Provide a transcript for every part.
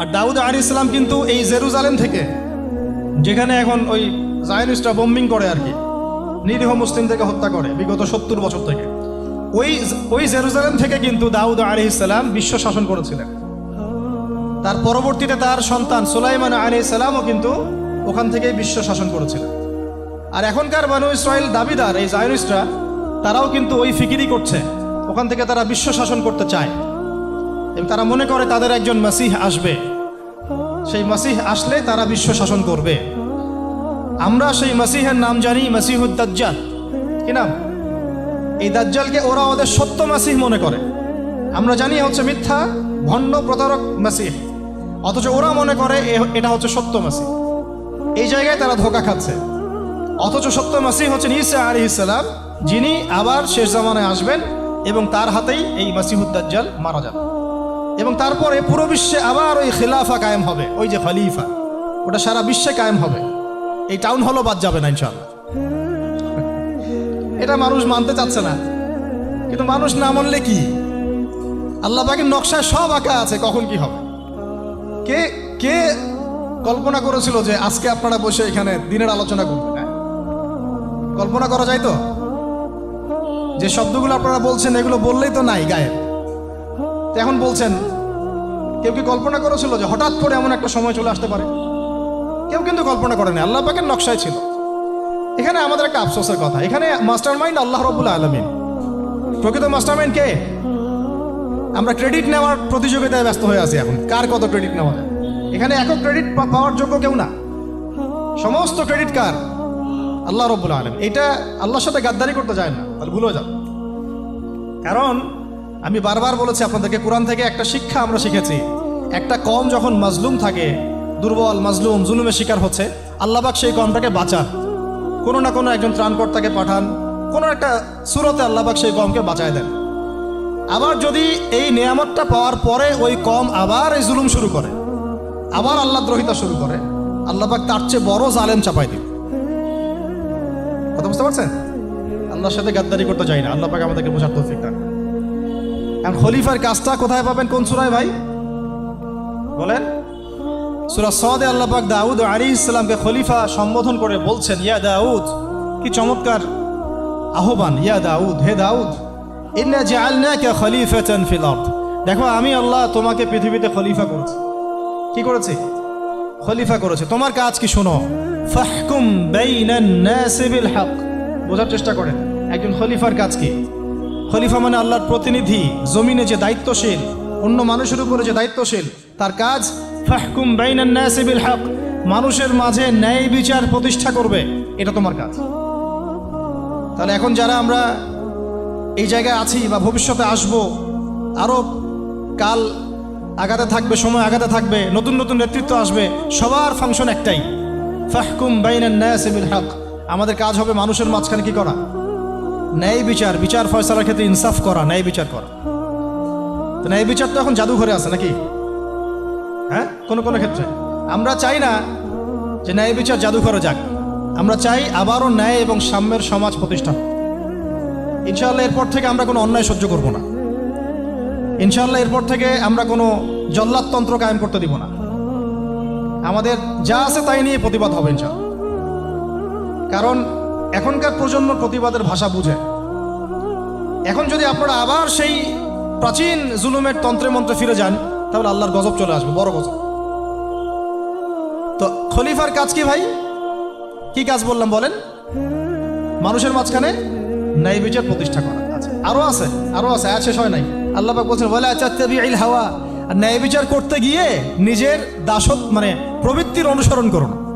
আর দাউদ আলী ইসলাম কিন্তু এই জেরুজালেম থেকে, যেখানে এখন ওই জায়নিস্টরা বোম্বিং করে আর কি, নিরীহ মুসলিমদেরকে হত্যা করে বিগত সত্তর বছর থেকে। ওই ওই জেরুজালেম থেকে কিন্তু দাউদ আলী ইসলাম বিশ্ব শাসন করেছিলেন। তার পরবর্তীতে তার সন্তান সুলাইমান আলী ইসলামও কিন্তু ওখান থেকেই বিশ্ব শাসন করেছিলেন। আর এখনকার বানু ইসরায়েল দাবিদার, এই জায়নিস্টরা, তারাও কিন্তু ওই ফিকিরি করছে। ওখান থেকে তারা বিশ্ব শাসন করতে চায়। তারা মনে করে তাদের একজন মাসিহ আসবে। সেই মাসিহ আসলে তারা বিশ্ব শাসন করবে। আমরা সেই মাসিহের নাম জানি মাসিহুদ দাজ্জাল। কি নাম? এই দাজ্জালকে ওরা ওদের সত্য মাসিহ মনে করে। আমরা জানি হচ্ছে মিথ্যা, ভণ্ড, প্রতারক, মাসিহ। অথচ ওরা মনে করে এটা হচ্ছে সত্য মাসিহ। এই জায়গায় তারা ধোকা খাচ্ছে। অথচ সত্য মাসিহ হচ্ছেন ঈসা আলী ইসলাম যিনি আবার শেষ জামানায় আসবেন এবং তার হাতেই এই মাসিহুদ্দাজ্জাল মারা যাবে। এবং তারপরে পুরো বিশ্বে আবার ওই খিলাফা কায়েম হবে, ওই যে খলিফা। ওটা সারা বিশ্বে কায়েম হবে। এই টাউন হলও বাদ যাবে না ইনশাল্লাহ এটা মানুষ মানতে চাচ্ছে না। কিন্তু মানুষ না মানলে কি? আল্লাহ পাকের নকশায় সব আঁকা আছে, কখন কি হবে? কে কে কল্পনা করেছিল যে আজকে আপনারা বসে এখানে দিনের আলোচনা করবেন হ্যাঁ? কল্পনা করা যায় তো? যে শব্দগুলো আপনারা বলছেন, এগুলো বললেই তো নাই গায়ে তো এখন বলছেন, কেউ কি কল্পনা করেছিল যে হঠাৎ করে এমন একটা সময় চলে আসতে পারে? কেউ কিন্তু কল্পনা করেনি, আল্লাহ পাকের নকশায় ছিল। এখানে আমাদের একটা আফসোসের কথা। এখানে মাস্টার মাইন্ড আল্লাহ রবুল্লা আলমিন। প্রকৃত মাস্টার মাইন্ড কে? আমরা ক্রেডিট নেওয়ার প্রতিযোগিতায় ব্যস্ত হয়ে আছি এখন। কার কত ক্রেডিট নেওয়া যায়? এখানে একক ক্রেডিট পাওয়ার যোগ্য কেউ না। সমস্ত ক্রেডিট কার? আল্লাহ রব্বুল আলম এটা আল্লাহর সাথে গাদ্দারি করতে যায় না। তাহলে ভুলেও যাবে। কারণ আমি বারবার বলেছি আপনাদেরকে, কোরআন থেকে একটা শিক্ষা আমরা শিখেছি। একটা কম যখন মাজলুম থাকে, দুর্বল, মাজলুম, জুলুমের শিকার হচ্ছে আল্লাহবাক সেই কমটাকে বাঁচান। কোনো না কোনো একজন ত্রাণকর্তাকে পাঠান, কোনো একটা সুরতে আল্লাহবাক সেই কমকে বাঁচায় দেন। আবার যদি এই নিয়ামতটা পাওয়ার পরে ওই কম আবার এই জুলুম শুরু করে, আবার আল্লাহ দ্রোহিতা শুরু করে আল্লাহবাক তার চেয়ে বড় জালেম চাপাই দিন কথা বুঝতে পারছেন? আল্লাহর সাথে গাদ্দারি করতে চাই না। আল্লাহ পাক আমাদেরকে বোঝার তৌফিক দান। এখন খলিফার কাজটা কোথায় পাবেন? কোন সুরায় ভাই? বলেন। সুরা সদে আল্লাহ পাক দাউদ আলী ইসলামকে খলিফা সম্বোধন করে বলছেন, ইয়া দাউদ। কি চমৎকার আহ্বান, ইয়া দাউদ, হে দাউদ, ইন্না জাআলনাকা খলিফাতান ফিল দেখো, আমি আল্লাহ তোমাকে পৃথিবীতে খলিফা করেছি। কি করেছি? খলিফা করেছে। তোমার কাজ কি শোনো? ফাহকুম বাইনান নাসি হক। বোঝার চেষ্টা করেন, একজন খলিফার কাজ কি? খলিফা মানে আল্লাহর প্রতিনিধি, জমিনে যে দায়িত্বশীল, অন্য মানুষের উপরে যে দায়িত্বশীল, তার কাজ ফাহকুম বাইনান হক, মানুষের মাঝে ন্যায় বিচার প্রতিষ্ঠা করবে, এটা তোমার কাজ। তাহলে এখন যারা আমরা এই জায়গায় আছি বা ভবিষ্যতে আসব আরও কাল আগাতে থাকবে, সময় আগাতে থাকবে, নতুন নতুন নেতৃত্ব আসবে, সবার ফাংশন একটাই, ফাহকুম বাইনান নাসি বিল হক। আমাদের কাজ হবে মানুষের মাঝখানে কি করা? ন্যায় বিচার বিচার ফয়সালার ক্ষেত্রে ইনসাফ করা, ন্যায় বিচার করা। তো ন্যায় বিচার তো এখন জাদুঘরে আছে নাকি? হ্যাঁ? কোনো কোনো ক্ষেত্রে। আমরা চাই না যে ন্যায় বিচার জাদুঘরে যাক। আমরা চাই আবারও ন্যায় এবং সাম্যের সমাজ প্রতিষ্ঠা হোক। ইনশাআল্লাহ এরপর থেকে আমরা কোনো অন্যায় সহ্য করব না। ইনশাআল্লাহ এরপর থেকে আমরা কোনো জল্লাদতন্ত্র কায়েম করতে দিব না। আমাদের যা আছে তাই নিয়ে প্রতিবাদ হবে ইনশাআল্লাহ। কারণ এখনকার প্রজন্ম প্রতিবাদের ভাষা বুঝে। এখন যদি আপনারা আবার সেই প্রাচীন জুলুমের তন্ত্রে মন্ত্রে ফিরে যান, তাহলে আল্লাহর গজব চলে আসবে, বড় গজব। তো খলিফার কাজ কি ভাই? কি কাজ বললাম বলেন? মানুষের মাঝখানে ন্যায় বিচার প্রতিষ্ঠা করা। আচ্ছা আরও আছে আরও আছে আজ শেষ হয় নাই। আল্লাহ বলছেন বলে আচ্ছা হাওয়া। আর ন্যায় বিচার করতে গিয়ে নিজের দাসত মানে প্রবৃত্তির অনুসরণ করো না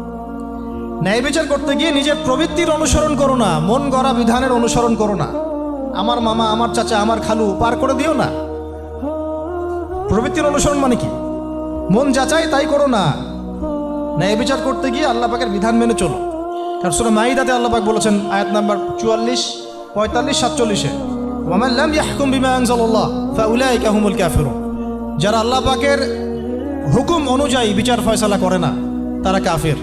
ন্যায় বিচার করতে গিয়ে নিজের প্রবৃত্তির অনুসরণ করো না, মন গড়া বিধানের অনুসরণ করো না। আমার মামা, আমার চাচা, আমার খালু, পার করে দিও না। প্রবৃত্তির অনুসরণ মানে কি? মন যাচাই তাই করো না। ন্যায় বিচার করতে গিয়ে আল্লাহ পাকের বিধান মেনে চলো। কারণ সুরা মাইদাতে আল্লাহ পাক বলেছেন, আয়াত নাম্বার চুয়াল্লিশ, পঁয়তাল্লিশ, সাতচল্লিশে ওয়ামাল্লাম ইয়াহকুম বিমা আনজালাল্লাহ, ফাউলাইকা হুমুল কাফিরুন। যারা আল্লাহ পাকের হুকুম অনুযায়ী বিচার ফয়সালা করে না, তারা কাফির।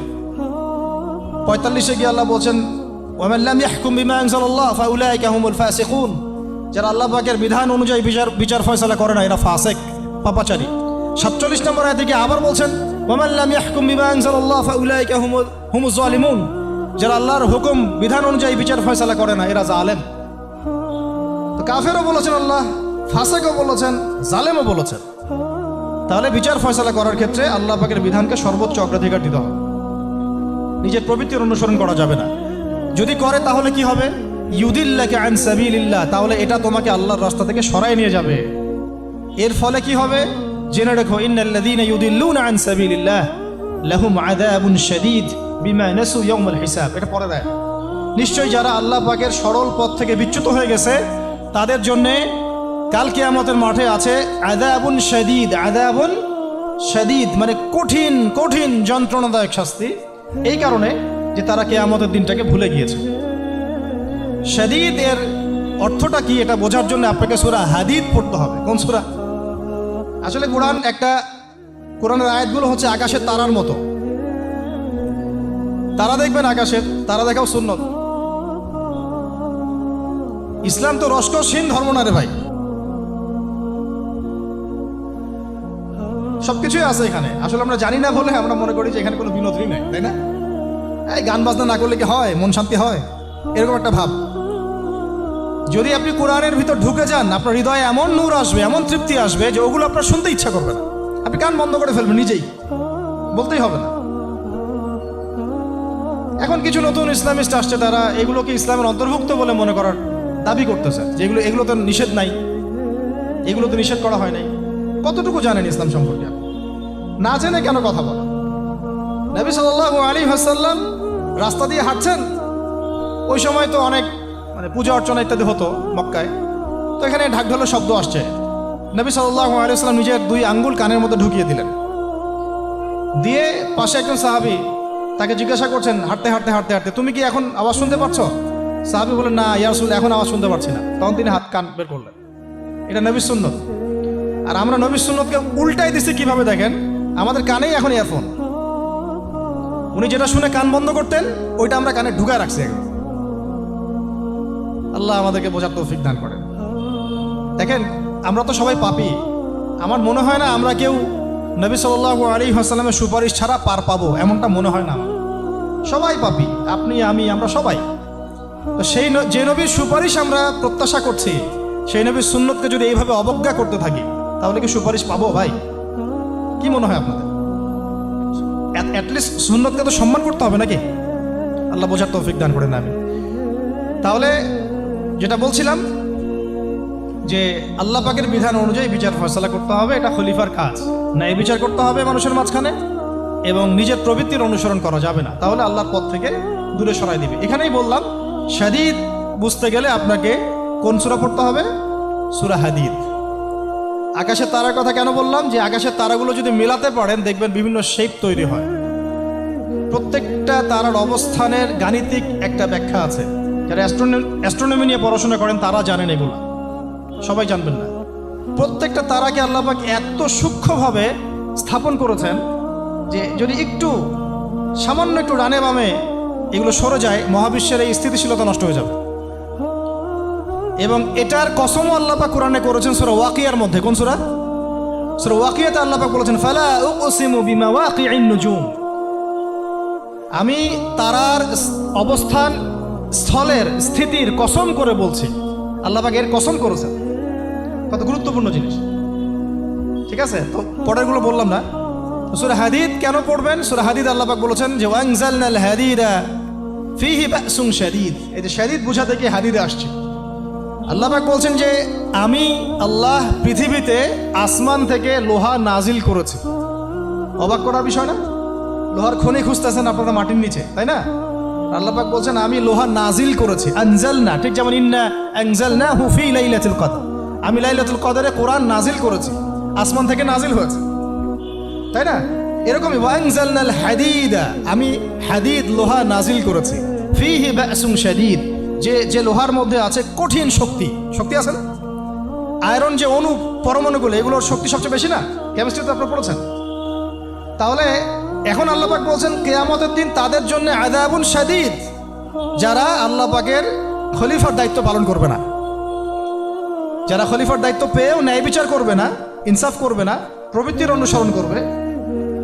পঁয়তাল্লিশে গিয়ে আল্লাহ বলছেন আল্লাহ বিধান অনুযায়ী বিচার বিচার ফয়সালা করে না ফাসেক সাতচল্লিশ নম্বর থেকে আবার বলছেন বিমা আল্লাহর হুকুম, বিধান অনুযায়ী বিচার ফয়সালা করে না, এরা জালেম। কাফেরও বলেছেন আল্লাহ বলেছেন, জালেমও বলেছেন। তাহলে বিচার ফয়সালা করার ক্ষেত্রে আল্লাহ পাকের বিধানকে সর্বোচ্চ অগ্রাধিকার দিতে হবে। নিজের প্রবৃত্তির অনুসরণ করা যাবে না। যদি করে, তাহলে কি হবে? ইউদিল্লাকে আইন সাবিলিল্লাহ, তাহলে এটা তোমাকে আল্লাহর রাস্তা থেকে সরাই নিয়ে যাবে। এর ফলে কি হবে? জেনে রেখো, ইন্নাল্লাযীনা হিসাব। এটা পরে দেয়। নিশ্চয়ই যারা আল্লাহ পাকের সরল পথ থেকে বিচ্যুত হয়ে গেছে, তাদের জন্যে কাল কিয়ামতের মাঠে আছে আযাবুন শাদীদ। আযাবুন শাদীদ মানে কঠিন কঠিন, যন্ত্রণাদায়ক শাস্তি। এই কারণে যে তারা কেয়ামতের দিনটাকে ভুলে গিয়েছে। শাদীদ এর অর্থটা কি এটা বোঝার জন্য আপনাকে সুরা হাদিদ পড়তে হবে। কোন সুরা? আসলে কোরআন একটা, কোরআনের আয়াতগুলো হচ্ছে আকাশের তারার মতো। তারা দেখবেন আকাশের, তারা দেখাও সুন্নত। ইসলাম তো রসকসহীন ধর্ম না রে ভাই। সবকিছুই আছে এখানে। আসলে আমরা জানি না বলে আমরা মনে করি যে এখানে কোনো বিনোদনই নেই, তাই না? এই গান বাজনা না করলে কি হয়? মন শান্তি হয়? এরকম একটা ভাব। যদি আপনি কোরআনের ভিতর ঢুকে যান, আপনার হৃদয়ে এমন নূর আসবে, এমন তৃপ্তি আসবে যে ওগুলো আপনার শুনতে ইচ্ছা করবে না। আপনি গান বন্ধ করে ফেলবেন নিজেই। বলতেই হবে না। এখন কিছু নতুন ইসলামিস্ট আসছে, তারা এগুলোকে ইসলামের অন্তর্ভুক্ত বলে মনে করার দাবি করতেছে। যে এগুলো তো নিষেধ নাই। এগুলো তো নিষেধ করা হয় নাই। কতটুকু জানেন ইসলাম সম্পর্কে? না জেনে কেন কথা বলেন নবী সাল্লাল্লাহু আলী হাসাল্লাম রাস্তা দিয়ে হাঁটছেন। ওই সময় তো অনেক মানে পূজা অর্চনা ইত্যাদি হতো মক্কায়। তো এখানে ঢাক ঢোলের শব্দ আসছে। নবী সাল্লাল্লাহু আলী সাল্লাম নিজের দুই আঙ্গুল কানের মধ্যে ঢুকিয়ে দিলেন। দিয়ে পাশে একজন সাহাবি তাকে জিজ্ঞাসা করছেন, হাঁটতে হাঁটতে হাঁটতে হাঁটতে, তুমি কি এখন আওয়াজ শুনতে পাচ্ছ? সাহাবি বলেন না ইয়ারসুল এখন আওয়াজ শুনতে পারছি না। তখন তিনি হাত, কান বের করলেন। এটা নবী সুন্নত। আর আমরা নবী সুন্নতকে উল্টাই দিছি কীভাবে দেখেন? আমাদের কানেই এখন ইয়ারফোন উনি যেটা শুনে কান বন্ধ করতেন, ওইটা আমরা কানে ঢুকায় রাখছি এখন। আল্লাহ আমাদেরকে বোঝার তৌফিক দান করেন। দেখেন, আমরা তো সবাই পাপি। আমার মনে হয় না আমরা কেউ নবী সাল্লাল্লাহু আলী হাসালামের সুপারিশ ছাড়া পার পাবো, এমনটা মনে হয় না সবাই পাপি, আপনি, আমি, আমরা সবাই। তো সেই যে নবীর সুপারিশ আমরা প্রত্যাশা করছি, সেই নবীর সুন্নতকে যদি এইভাবে অবজ্ঞা করতে থাকি, তাহলে কি সুপারিশ পাবো ভাই? কি মনে হয় আপনাদের? অ্যাটলিস্ট সুন্নতকে তো সম্মান করতে হবে নাকি? আল্লাহ বোঝার তৌফিক দান করেন আমি তাহলে যেটা বলছিলাম, যে আল্লাহ পাকের বিধান অনুযায়ী বিচার ফয়সলা করতে হবে, এটা খলিফার কাজ। ন্যায় বিচার করতে হবে মানুষের মাঝখানে, এবং নিজের প্রবৃত্তির অনুসরণ করা যাবে না। তাহলে আল্লাহর পথ থেকে দূরে সরাই দিবে। এখানেই বললাম, শাদিদ বুঝতে গেলে আপনাকে কোন সুরা পড়তে হবে? সুরা হাদিদ। আকাশের তারার কথা কেন বললাম? যে আকাশের তারাগুলো যদি মেলাতে পারেন, দেখবেন বিভিন্ন শেপ তৈরি হয়। প্রত্যেকটা তারার অবস্থানের গাণিতিক একটা ব্যাখ্যা আছে। যারা অ্যাস্ট্রোনমি নিয়ে পড়াশোনা করেন, তারা জানেন এগুলো। সবাই জানবেন না। প্রত্যেকটা তারাকে আল্লাপাক এত সূক্ষ্মভাবে স্থাপন করেছেন যে যদি একটু সামান্য একটু ডানে বামে এগুলো সরে যায়, মহাবিশ্বের এই স্থিতিশীলতা নষ্ট হয়ে যাবে। এবং এটার কসমও আল্লাপাক কোরআনে করেছেন সুরা ওয়াকিয়ার মধ্যে। কোন সুরা? সুরা ওয়াকিয়াতে আল্লাপাক বলেছেন, ফালা উকসিমু বিমা আমি তারার অবস্থান, স্থলের স্থিতির কসম করে বলছি। আল্লাপাক এর কসম করেছেন। কত গুরুত্বপূর্ণ জিনিস। ঠিক আছে? তো পরেরগুলো বললাম না। সুরা হাদিদ কেন পড়বেন? সুরা হাদিদ আল্লাপাক বলেছেন যে, ওয়াংজালনাল হাদিদা ফিহি বাসুন শাদীদ। এই যে শাদীদ বোঝাতে গিয়ে হাদিদে আসছে। আল্লাপাক বলছেন যে, আমি আল্লাহ পৃথিবীতে আসমান থেকে লোহা নাজিল করেছি। অবাক করার বিষয় না? লোহার খনি খুঁজতেছেন আপনারা মাটির নিচে, তাই না? আল্লাপাক বলছেন, আমি লোহা নাজিল করেছি। আনজাল না ঠিক যেমন ইন্না আনজাল না হুফি লাইলাতুল কদর। আমি লাইলাতুল কদরে কোরআন নাজিল করেছি, আসমান থেকে নাজিল হয়েছে। তাই না? এরকমই ওয়াংজালনাল হাদিদা, আমি হাদিদ লোহা নাজিল করেছি। ফিহি বাসুন শাদীদ। যে যে লোহার মধ্যে আছে কঠিন শক্তি। শক্তি আছে না? আয়রন যে অণু, পরমাণুগুলো এগুলোর শক্তি সবচেয়ে বেশি না? কেমিস্ট্রিতে আপনারা পড়েছেন। তাহলে এখন আল্লাপাক বলছেন, কেয়ামতের দিন তাদের জন্য আদাবুন শাদীদ, যারা আল্লাহ পাকের খলিফার দায়িত্ব পালন করবে না। যারা খলিফার দায়িত্ব পেয়েও ন্যায় বিচার করবে না, ইনসাফ করবে না, প্রবৃত্তির অনুসরণ করবে,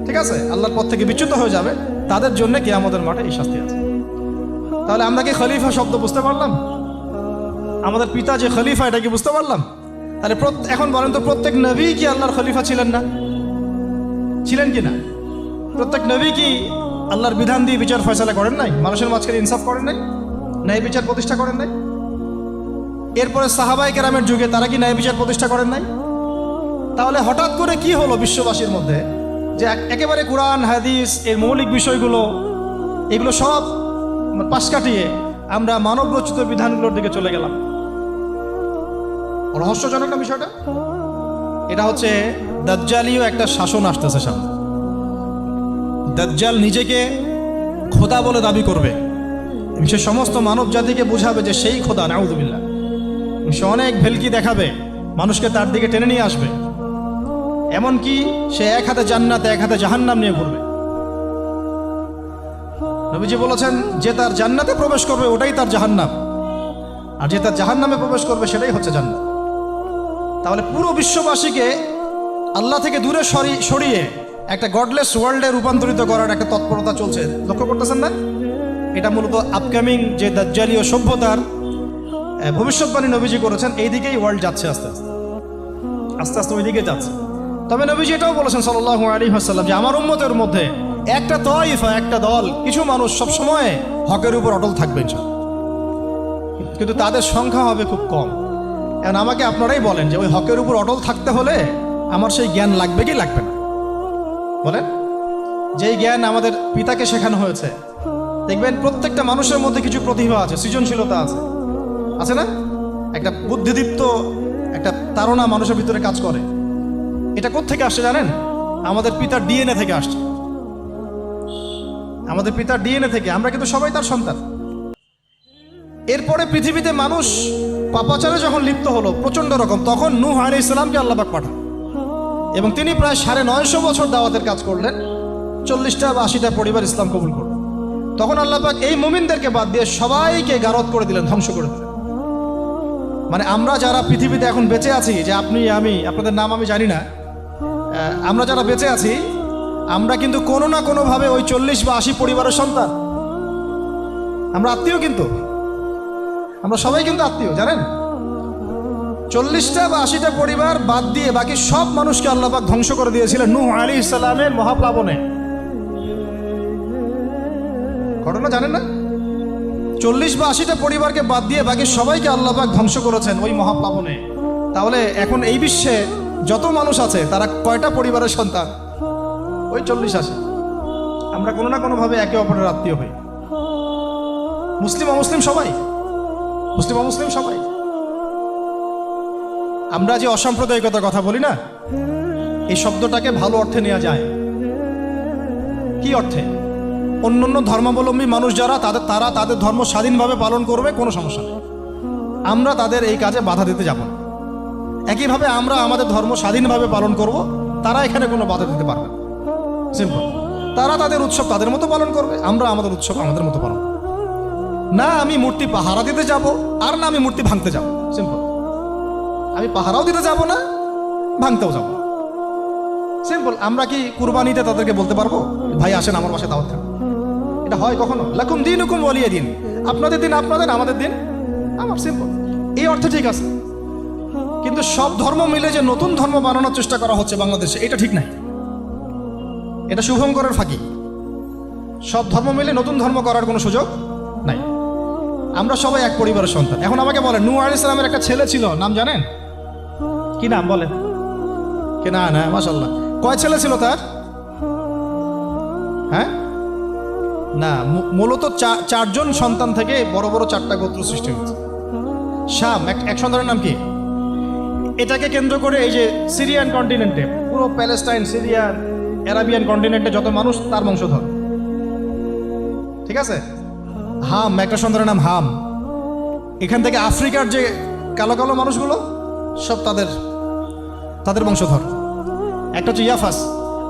ঠিক আছে? আল্লাহর পথ থেকে বিচ্যুত হয়ে যাবে, তাদের জন্য কেয়ামতের মাঠে এই শাস্তি আছে। তাহলে আমরা কি খলিফা শব্দ বুঝতে পারলাম? আমাদের পিতা যে খলিফা, এটা কি বুঝতে পারলাম? তাহলে এখন বলেন তো, প্রত্যেক নবী কি আল্লাহর খলিফা ছিলেন না? ছিলেন কি না? প্রত্যেক নবী কি আল্লাহর বিধান দিয়ে বিচার ফয়সালা করেন নাই? মানুষের মাঝখানে ইনসাফ করেন নাই? ন্যায় বিচার প্রতিষ্ঠা করেন নাই? এরপরে সাহাবাই কেরামের যুগে তারা কি ন্যায় বিচার প্রতিষ্ঠা করেন নাই? তাহলে হঠাৎ করে কি হলো বিশ্ববাসীর মধ্যে? যে একেবারে কোরআন, হাদিস, এর মৌলিক বিষয়গুলো, এগুলো সব পাশ কাটিয়ে আমরা মানব রচিত বিধানগুলোর দিকে চলে গেলাম। রহস্যজনক না বিষয়টা? এটা হচ্ছে দাজ্জালীয় একটা শাসন আসতেছে সামনে। দাজ্জাল নিজেকে খোদা বলে দাবি করবে। সে সমস্ত মানব জাতিকে বুঝাবে যে সেই খোদা নাউদুবিল্লাহ সে অনেক ভেলকি দেখাবে, মানুষকে তার দিকে টেনে নিয়ে আসবে। এমনকি সে এক হাতে জান্নাতে, এক হাতে জাহান্নাম নিয়ে ঘুরবে। নবীজি বলেছেন, যে তার জান্নাতে প্রবেশ করবে, ওটাই তার জাহান্নাম। আর যে তার জাহান্নামে প্রবেশ করবে, সেটাই হচ্ছে জান্নাত। তাহলে পুরো বিশ্ববাসীকে আল্লাহ থেকে দূরে সরি- সরিয়ে একটা গডলেস ওয়ার্ল্ডে রূপান্তরিত করার একটা তৎপরতা চলছে। লক্ষ্য করতেছেন না? এটা মূলত আপকামিং যে দাজ্জালীয় সভ্যতার ভবিষ্যৎবাণী নবীজি করেছেন এই দিকেই ওয়ার্ল্ড যাচ্ছে আস্তে আস্তে। আস্তে আস্তে ওই দিকে যাচ্ছে। তবে নবীজি এটাও বলেছেন সাল্লাহ আলী হাসাল্লাম যে, আমার উম্মতের মধ্যে একটা তয়ফা একটা দল, কিছু মানুষ সব সময় হকের উপর অটল থাকবে ইনশাআল্লাহ। কিন্তু তাদের সংখ্যা হবে খুব কম। এখন আমাকে আপনারাই বলেন যে ওই হকের উপর অটল থাকতে হলে আমার সেই জ্ঞান লাগবে কি লাগবে না? বলেন? যেই জ্ঞান আমাদের পিতাকে শেখানো হয়েছে, দেখবেন প্রত্যেকটা মানুষের মধ্যে কিছু প্রতিভা আছে, সৃজনশীলতা আছে। আছে না? একটা বুদ্ধিদীপ্ত, একটা তারা মানুষের ভিতরে কাজ করে। এটা থেকে আসছে জানেন? আমাদের পিতার ডিএনএ থেকে আসছে। আমাদের পিতার ডিএনএ থেকে, আমরা কিন্তু সবাই তার সন্তান। এরপরে পৃথিবীতে মানুষ পাপাচারে যখন লিপ্ত হলো প্রচণ্ড রকম, তখন নূহ আলী ইসলামকে আল্লাহবাক পাঠান। এবং তিনি প্রায় সাড়ে নয়শো বছর দাওয়াতের কাজ করলেন, চল্লিশটা বা আশিটা পরিবার ইসলাম কবুল করল। তখন আল্লাহবাক এই মুমিনদেরকে বাদ দিয়ে সবাইকে গারদ করে দিলেন, ধ্বংস করে দিলেন। মানে আমরা যারা পৃথিবীতে এখন বেঁচে আছি, যে আপনি, আমি, আপনাদের নাম আমি জানি না আমরা যারা বেঁচে আছি আমরা কিন্তু কোনো না কোনোভাবে ওই চল্লিশ বা আশি পরিবারের সন্তান। আমরা আত্মীয় কিন্তু। আমরা সবাই কিন্তু আত্মীয়, জানেন? চল্লিশটা বা আশিটা পরিবার বাদ দিয়ে বাকি সব মানুষকে আল্লাপাক ধ্বংস করে দিয়েছিলেন নূহ আলী ইসলামের মহাপ্লাবনে। ঘটনা জানেন না? চল্লিশ বা আশিটা পরিবারকে বাদ দিয়ে বাকি সবাইকে আল্লাপাক ধ্বংস করেছেন ওই মহাপ্লাবনে। তাহলে এখন এই বিশ্বে যত মানুষ আছে, তারা কয়টা পরিবারের সন্তান? ওই চল্লিশ আশি আমরা কোনো না কোনোভাবে একে অপরের আত্মীয় হই। মুসলিম, অমুসলিম সবাই? মুসলিম, অমুসলিম সবাই? আমরা যে অসাম্প্রদায়িকতার কথা বলি না, এই শব্দটাকে ভালো অর্থে নেওয়া যায়। কি অর্থে? অন্য অন্য ধর্মাবলম্বী মানুষ যারা, তাদের, তারা তাদের ধর্ম স্বাধীনভাবে পালন করবে, কোনো সমস্যা নেই। আমরা তাদের এই কাজে বাধা দিতে যাব না। একইভাবে আমরা আমাদের ধর্ম স্বাধীনভাবে পালন করব, তারা এখানে কোনো বাধা দিতে পারবে সিম্পল তারা তাদের উৎসব তাদের মতো পালন করবে, আমরা আমাদের উৎসব আমাদের মতো পালন না আমি মূর্তি পাহারা দিতে যাব, আর না আমি মূর্তি ভাঙতে যাব। সিম্পল আমি পাহারাও দিতে যাব না, ভাঙতেও যাব সিম্পল আমরা কি কুরবানিতে তাদেরকে বলতে পারব, ভাই, আসেন আমার বাসায় দাওয়াত এটা হয় কখনো? লাকুম দিন হুকুম বলিয়ে দিন। আপনাদের দিন, আপনাদের, আমাদের দিন। আমার সিম্পল এই অর্থে ঠিক আছে। কিন্তু সব ধর্ম মিলে যে নতুন ধর্ম বানানোর চেষ্টা করা হচ্ছে বাংলাদেশে, এটা ঠিক নাই। এটা শুভঙ্করের ফাঁকি। সব ধর্ম মিলে নতুন ধর্ম করার কোনো সুযোগ নাই। আমরা সবাই এক পরিবারের সন্তান। এখন আমাকে বলেন নূ আলী ইসলামের একটা ছেলে ছিল নাম জানেন? কি নাম বলেন? কে না না মাসাল্লাহ কয় ছেলে ছিল তার? হ্যাঁ? না মূলত চারজন সন্তান থেকে বড় বড় চারটা গোত্র সৃষ্টি হয়েছে। শাম এক এক সন্তানের নাম কি? এটাকে কেন্দ্র করে এই যে সিরিয়ান কন্টিনেন্টে পুরো প্যালেস্টাইন সিরিয়ান অ্যারাবিয়ান কন্টিনেন্টে যত মানুষ, তার বংশধর। ঠিক আছে? হাম, একটা সন্তানের নাম হাম। এখান থেকে আফ্রিকার যে কালো কালো মানুষগুলো, সব তাদের তাদের বংশধর। একটা হচ্ছে ইয়াফাস।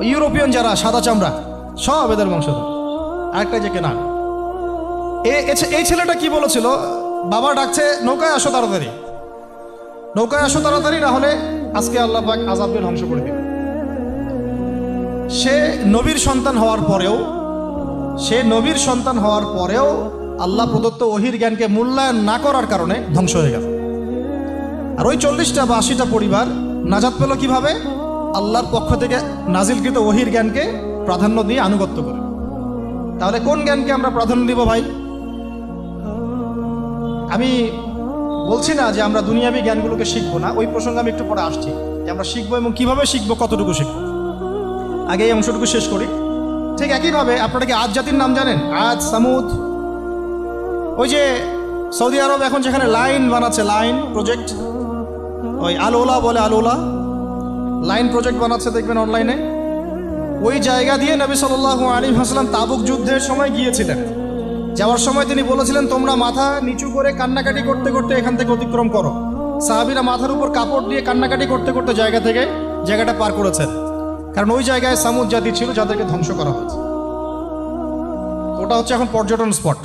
ইউরোপিয়ান যারা, সাদা চামড়া, সব এদের বংশধর। আরেকটা যে কেনা এই ছেলেটা কি বলেছিল? বাবা ডাকছে, নৌকায় আসো তাড়াতাড়ি। নৌকায় আসো তাড়াতাড়ি, না হলে আজকে আল্লাহ পাক ধ্বংস করে দিবে। সে নবীর সন্তান হওয়ার পরেও, সে নবীর সন্তান হওয়ার পরেও আল্লাহ প্রদত্ত ওহির জ্ঞানকে মূল্যায়ন না করার কারণে ধ্বংস হয়ে গেল। আর ওই চল্লিশটা বা আশিটা পরিবার নাজাত পেল কীভাবে? আল্লাহর পক্ষ থেকে নাজিলকৃত ওহির জ্ঞানকে প্রাধান্য দিয়ে আনুগত্য করে। তাহলে কোন জ্ঞানকে আমরা প্রাধান্য দিব ভাই? আমি বলছি না যে আমরা দুনিয়াবি জ্ঞানগুলোকে শিখব না, ওই প্রসঙ্গে আমি একটু পরে আসছি যে আমরা শিখব এবং কীভাবে শিখব, কতটুকু শিখব। আগে এই অংশটুকু শেষ করি। ঠিক একইভাবে আপনারা কি আজ জাতির নাম জানেন? আজ সামুদ। ওই যে সৌদি আরব এখন যেখানে লাইন বানাচ্ছে, লাইন প্রজেক্ট। ওই আলোলা বলে আলোলা লাইন প্রজেক্ট বানাচ্ছে, দেখবেন অনলাইনে। ওই জায়গা দিয়ে নবী সাল্লাহ আলী হাসলাম তাবুক যুদ্ধের সময় গিয়েছিলেন। যাওয়ার সময় তিনি বলেছিলেন, তোমরা মাথা নিচু করে কান্নাকাটি করতে করতে এখান থেকে অতিক্রম করো। সাহাবিরা মাথার উপর কাপড় দিয়ে কান্নাকাটি করতে করতে জায়গা থেকে জায়গাটা পার করেছেন। কারণ ওই জায়গায় সামুদ জাতি ছিল যাদেরকে ধ্বংস করা হয়েছে। ওটা হচ্ছে এখন পর্যটন স্পট।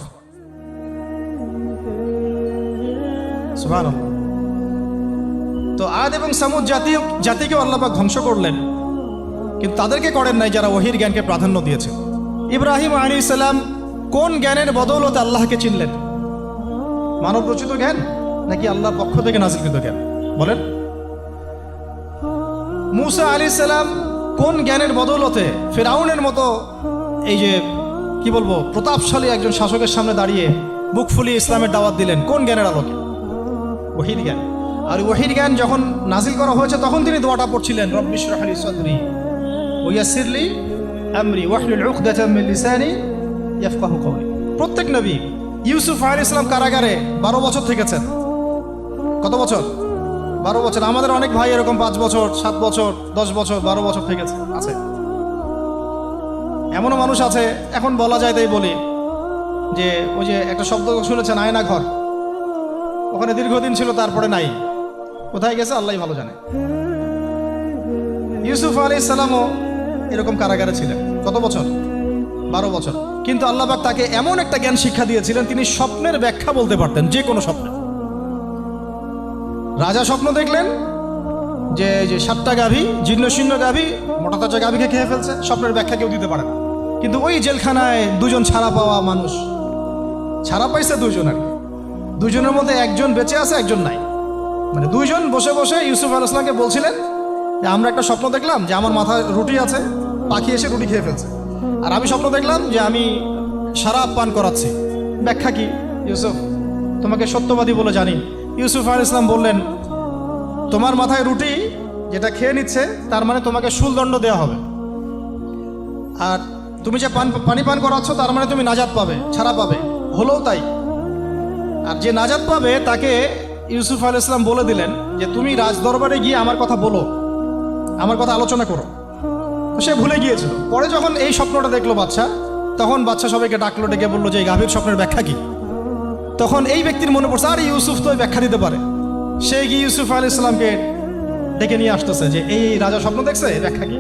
তো আদ এবং সামুদ জাতি, জাতিকেও আল্লাপাক ধ্বংস করলেন। কিন্তু তাদেরকে করেন নাই যারা ওহির জ্ঞানকে প্রাধান্য দিয়েছে। ইব্রাহিম আলী সালাম কোন জ্ঞানের বদৌলতে আল্লাহকে চিনলেন? মানব রচিত জ্ঞান নাকি আল্লাহর পক্ষ থেকে নাজিলকৃত জ্ঞান? বলেন। মুসা আলী সালাম কোন জ্ঞানের বদৌলতে ফেরাউনের মতো এই যে, কি বলব, প্রতাপশালী একজন শাসকের সামনে দাঁড়িয়ে বুক ফুলিয়ে ইসলামের দাওয়াত দিলেন, কোন জ্ঞানের আলোকে? ওহির জ্ঞান। আর ওহির জ্ঞান যখন নাজিল করা হয়েছে, তখন তিনি দোয়াটা পড়ছিলেন রব্বিশরাহ লি সদরি ওয়াসিরলি আমরি ওয়াহলুল উকদাতাম মিন লিসানি ইয়াফকাহু কওলি। প্রত্যেক নবী ইউসুফ আলাইহিস ইসলাম কারাগারে বারো বছর থেকেছেন। কত বছর? বারো বছর। আমাদের অনেক ভাই এরকম পাঁচ বছর, সাত বছর, দশ বছর, বারো বছর থেকে আছে। এমনও মানুষ আছে, এখন বলা যায় তাই বলি, যে ওই যে একটা শব্দ শুনেছেন, আয়না ঘর। ওখানে দীর্ঘদিন ছিল, তারপরে নাই। কোথায় গেছে আল্লাহ ভালো জানে। ইউসুফ আলী সালামও এরকম কারাগারে ছিলেন। কত বছর? বারো বছর। কিন্তু আল্লাহবাক তাকে এমন একটা জ্ঞান শিক্ষা দিয়েছিলেন, তিনি স্বপ্নের ব্যাখ্যা বলতে পারতেন, যে কোনো স্বপ্নে। রাজা স্বপ্ন দেখলেন যে যে সাতটা গাভী, জীর্ণ শীর্ণ গাভী মোটা তাজা গাভীকে খেয়ে ফেলছে, স্বপ্নের ব্যাখ্যা কেউ দিতে পারে না। কিন্তু ওই জেলখানায় দুজন ছাড়া পাওয়া মানুষ, ছাড়া পাইছে দুজন আর দুজনের মধ্যে একজন বেঁচে আছে, একজন নাই। মানে দুইজন বসে বসে ইউসুফ আল বলছিলেন যে, আমরা একটা স্বপ্ন দেখলাম যে, আমার মাথায় রুটি আছে, পাখি এসে রুটি খেয়ে ফেলছে। আর আমি স্বপ্ন দেখলাম যে, আমি সারা পান করাচ্ছি। ব্যাখ্যা কি? ইউসুফ, তোমাকে সত্যবাদী বলে জানি। ইউসুফ আল ইসলাম বললেন, তোমার মাথায় রুটি যেটা খেয়ে নিচ্ছে, তার মানে তোমাকে শুলদণ্ড দেওয়া হবে। আর তুমি যে পান পানি পান করাচ্ছ, তার মানে তুমি নাজাদ পাবে, ছাড়া পাবে। হলেও তাই। আর যে নাজাদ পাবে, তাকে ইউসুফ আল ইসলাম বলে দিলেন যে, তুমি রাজ দরবারে গিয়ে আমার কথা বলো। আমার কথা আলোচনা করো। সে ভুলে গিয়েছিল। পরে যখন এই স্বপ্নটা দেখল বাচ্চা, তখন বাচ্চা সবাইকে ডাকলো, ডেকে বলল যে, এই গাভীর স্বপ্নের ব্যাখ্যা কি? তখন এই ব্যক্তির মনে পড়ছে, আর ইউসুফ তো ব্যাখ্যা দিতে পারে। সে গিয়ে ইউসুফ আল ইসলামকে ডেকে নিয়ে আসতেছে যে, এই রাজা স্বপ্ন দেখছে? ব্যাখ্যা কি?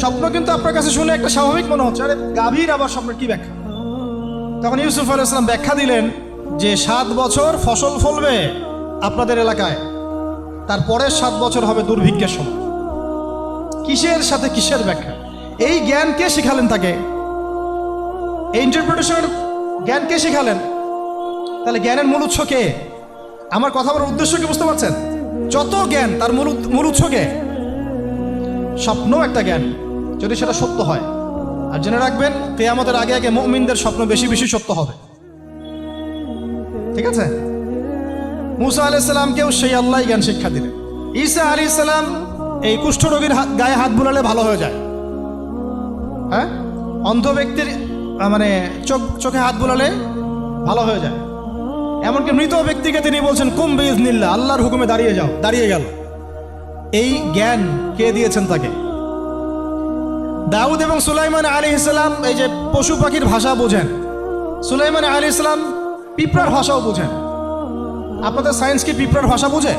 স্বপ্ন কিন্তু আপনার কাছে শুনে একটা স্বাভাবিক মনে হচ্ছে, আরে গাভীর আবার স্বপ্নের কি ব্যাখ্যা? তখন ইউসুফ আল ইসলাম ব্যাখ্যা দিলেন যে, সাত বছর ফসল ফলবে আপনাদের এলাকায়, তারপরের সাত বছর হবে দুর্ভিক্ষের সময়। কিসের সাথে কিসের ব্যাখ্যা? এই জ্ঞান কে শিখালেন তাকে? এই ইন্টারপ্রিটেশনের জ্ঞান কে শিখালেন? তাহলে জ্ঞানের মূল উৎস কে? আমার কথা বলার উদ্দেশ্য কি বুঝতে পারছেন? যত জ্ঞান, তার মূল মূল উৎস কে? স্বপ্ন একটা জ্ঞান, যদি সেটা সত্য হয়। আর জেনে রাখবেন, কেয়ামতের আগে আগে মুমিনদের স্বপ্ন বেশি বেশি সত্য হবে। ঠিক আছে? মুসা আলাইসাল্লামকেও সেই আল্লাহ জ্ঞান শিক্ষা দিলেন ঈসা আলী সাল্লাম এই কুষ্ঠরোগীর গায়ে হাত বুলালে ভালো হয়ে যায়। হ্যাঁ? অন্ধ ব্যক্তির মানে চোখ চোখে হাত বুলালে ভালো হয়ে যায়। এমনকি মৃত ব্যক্তিকে তিনি বলছেন, কুম নিল্লা আল্লাহর হুকুমে দাঁড়িয়ে যাও। দাঁড়িয়ে গেল। এই জ্ঞান কে দিয়েছেন তাকে? দাউদ এবং সুলাইমান আলী ইসলাম এই যে পশু পাখির ভাষা বোঝেন। সুলাইমান আলী ইসলাম পিঁপড়ার ভাষাও বোঝেন। আপনাদের সায়েন্স কি পিঁপড়ার ভাষা বোঝে?